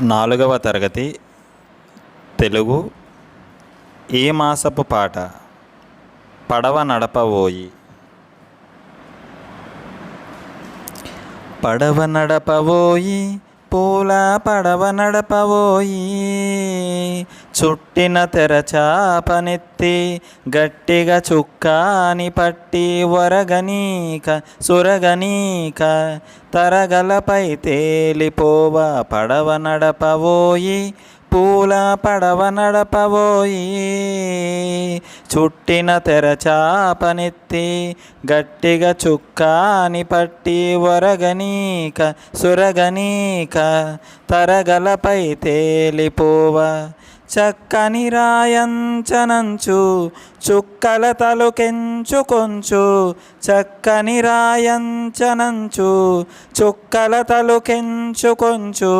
నాలుగవ తరగతి తెలుగు ఈ మాసపు పాట? పడవ నడపవోయి పడవ నడపవోయి పూల పడవ నడపవోయి చుట్టిన తెరచాపనెత్తి గట్టిగా చుక్కాని పట్టి వరగనీక సురగనీక తరగలపై తేలిపోవ పడవ నడపవోయి పూల పడవ నడపబోయి చుట్టిన తెరచాపనెత్తి గట్టిగా చుక్కాని పట్టి వరగనీక సురగనీక తరగలపై తేలిపోవ. చక్కని రాయంచనంచు చుక్కల తలుకెంచు కొంచు చక్కని రాయంచనంచు చుక్కల తలుకెంచు కొంచు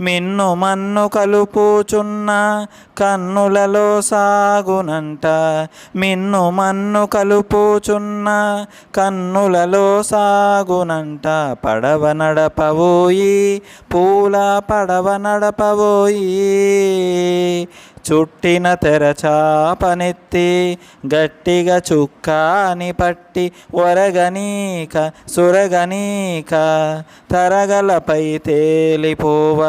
మిన్ను మన్ను కలుపుచున్న కన్నులలో సాగునంట మిన్ను మన్ను కలుపుచున్న కన్నులలో సాగునంట పడవ నడపవోయి పూల పడవ నడపవోయి. చుట్టిన తెరచాపనెత్తి గట్టిగా చుక్కాని పట్టి ఒరగనీక సురగనీక తరగలపై తేలిపోవ.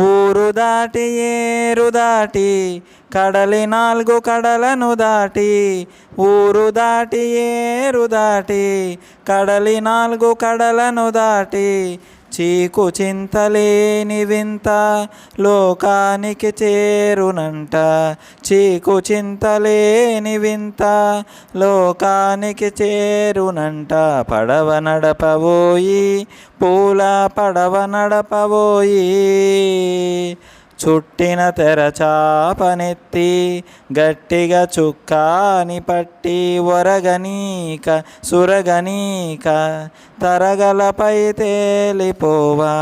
ఊరు దాటి ఏరు దాటి కడలి నాలుగు కడలను దాటి ఊరు దాటి ఏరు దాటి కడలి నాలుగు కడలను దాటి చీకు చింతలేని వింత లోకానికి చేరునంట. చీకు చింతలేని వింత లోకానికి చేరునంట. పడవ నడపవోయి పూల పడవ నడపవోయి చుట్టిన తెరచాపనెత్తి గట్టిగా చుక్కాని పట్టి ఒరగనీక సురగనీక తరగలపై తేలిపోవా.